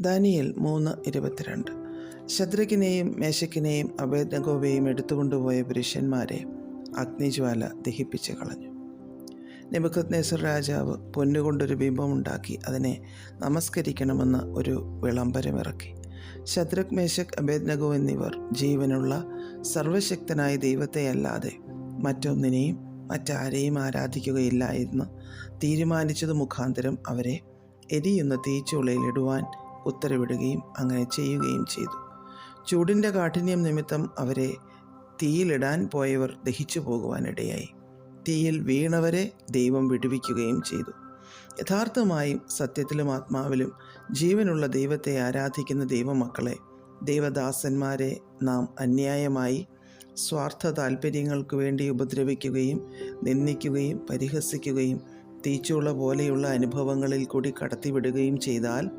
Daniel മൂന്ന് ഇരുപത്തിരണ്ട്. ശദ്രക്കിനെയും മേശക്കിനെയും അഭേദഗോവയും എടുത്തുകൊണ്ടുപോയ പുരുഷന്മാരെ അഗ്നിജ്വാല ദഹിപ്പിച്ച് കളഞ്ഞു. നെബുക്കത്നേസർ രാജാവ് പൊന്നുകൊണ്ടൊരു ബിംബമുണ്ടാക്കി അതിനെ നമസ്കരിക്കണമെന്ന് ഒരു വിളംബരമിറക്കി. ശദ്രക് മേശക് അഭേദ്നഗോ എന്നിവർ ജീവനുള്ള സർവശക്തനായ ദൈവത്തെയല്ലാതെ മറ്റൊന്നിനെയും മറ്റാരെയും ആരാധിക്കുകയില്ല എന്ന് തീരുമാനിച്ചത് മുഖാന്തരം അവരെ എരിയുന്ന തീച്ചുളയിലിടുവാൻ ഉത്തരവിടുകയും അങ്ങനെ ചെയ്യുകയും ചെയ്തു. ചൂടിന്റെ കാഠിന്യം നിമിത്തം അവരെ തീയിലിടാൻ പോയവർ ദഹിച്ചു പോകുവാനിടയായി. തീയിൽ വീണവരെ ദൈവം വിടുവിക്കുകയും ചെയ്തു. യഥാർത്ഥമായും സത്യത്തിലും ആത്മാവിലും ജീവനുള്ള ദൈവത്തെ ആരാധിക്കുന്ന ദൈവമക്കളെ ദൈവദാസന്മാരെ നാം അന്യായമായി സ്വാർത്ഥ താല്പര്യങ്ങൾക്ക് വേണ്ടി ഉപദ്രവിക്കുകയും നിന്ദിക്കുകയും പരിഹസിക്കുകയും തീച്ചുള്ള പോലെയുള്ള അനുഭവങ്ങളിൽ കൂടി കടത്തിവിടുകയും ചെയ്താൽ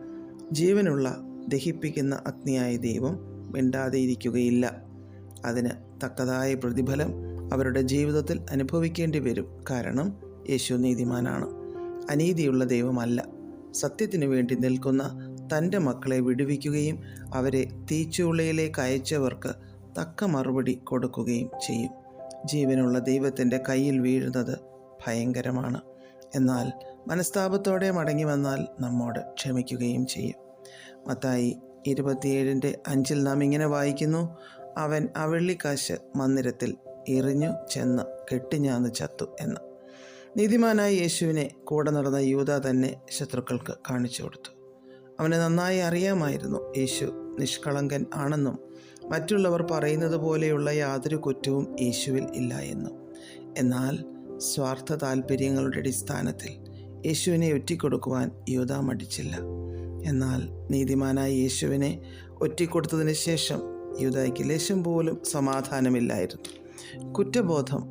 ജീവനുള്ള ദഹിപ്പിക്കുന്ന അഗ്നിയായ ദൈവം മിണ്ടാതെയിരിക്കുകയില്ല. അതിന് തക്കതായ പ്രതിഫലം അവരുടെ ജീവിതത്തിൽ അനുഭവിക്കേണ്ടി വരും. കാരണം യേശു നീതിമാനാണ്. അനീതിയുള്ള ദൈവമല്ല. സത്യത്തിനു വേണ്ടി നിൽക്കുന്ന തന്റെ മക്കളെ വിടുവിക്കുകയും അവരെ തീച്ചുളയിലേക്ക് അയച്ചവർക്ക് തക്ക മറുപടി കൊടുക്കുകയും ചെയ്യും. ജീവനുള്ള ദൈവത്തിന്റെ കയ്യിൽ വീഴുന്നത് ഭയങ്കരമാണ്. എന്നാൽ മനസ്താപത്തോടെ മടങ്ങി വന്നാൽ നമ്മോട് ക്ഷമിക്കുകയും ചെയ്യും. മത്തായി ഇരുപത്തിയേഴിന്റെ അഞ്ചിൽ നാം ഇങ്ങനെ വായിക്കുന്നു അവൻ ആ വെള്ളിക്കാശ് മന്ദിരത്തിൽ എറിഞ്ഞു ചെന്ന് കെട്ടിഞ്ഞാന്ന് ചത്തു എന്ന്. നീതിമാനായ യേശുവിനെ കൂടെ നടന്ന യൂത തന്നെ ശത്രുക്കൾക്ക് കാണിച്ചു കൊടുത്തു. അവനെ നന്നായി അറിയാമായിരുന്നു യേശു നിഷ്കളങ്കൻ ആണെന്നും മറ്റുള്ളവർ പറയുന്നത് പോലെയുള്ള യാതൊരു കുറ്റവും യേശുവിൽ ഇല്ല എന്നും. എന്നാൽ സ്വാർത്ഥ താല്പര്യങ്ങളുടെ അടിസ്ഥാനത്തിൽ യേശുവിനെ ഒറ്റിക്കൊടുക്കുവാൻ യൂത മടിച്ചില്ല. എന്നാൽ നീതിമാനായ യേശുവിനെ ഒറ്റിക്കൊടുത്തതിന് ശേഷം യൂതായ്ക്ക് ലേശം പോലും സമാധാനമില്ലായിരുന്നു. കുറ്റബോധം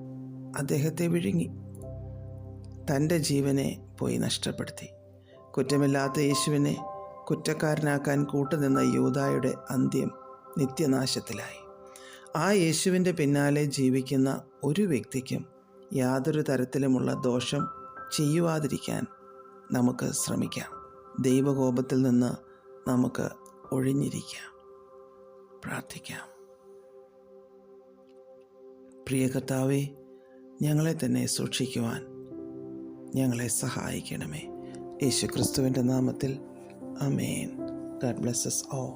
അദ്ദേഹത്തെ വിഴുങ്ങി. തന്റെ ജീവനെ പോയി നഷ്ടപ്പെടുത്തി. കുറ്റമില്ലാത്ത യേശുവിനെ കുറ്റക്കാരനാക്കാൻ കൂട്ടുനിന്ന യൂതായുടെ അന്ത്യം നിത്യനാശത്തിലായി. ആ യേശുവിന്റെ പിന്നാലെ ജീവിക്കുന്ന ഒരു വ്യക്തിക്കും യാതൊരു തരത്തിലുമുള്ള ദോഷം ചെയ്യുവാതിരിക്കാൻ നമുക്ക് ശ്രമിക്കാം. ദൈവകോപത്തിൽ നിന്ന് നമുക്ക് ഒഴിഞ്ഞിരിക്കാം. പ്രാർത്ഥിക്കാം. പ്രിയ കർത്താവെ ഞങ്ങളെ തന്നെ സൂക്ഷിക്കുവാൻ ഞങ്ങളെ സഹായിക്കണമേ. യേശു ക്രിസ്തുവിന്റെ നാമത്തിൽ അമേൻ ഗഡ് ബ്ലെസ്സസ് ഓ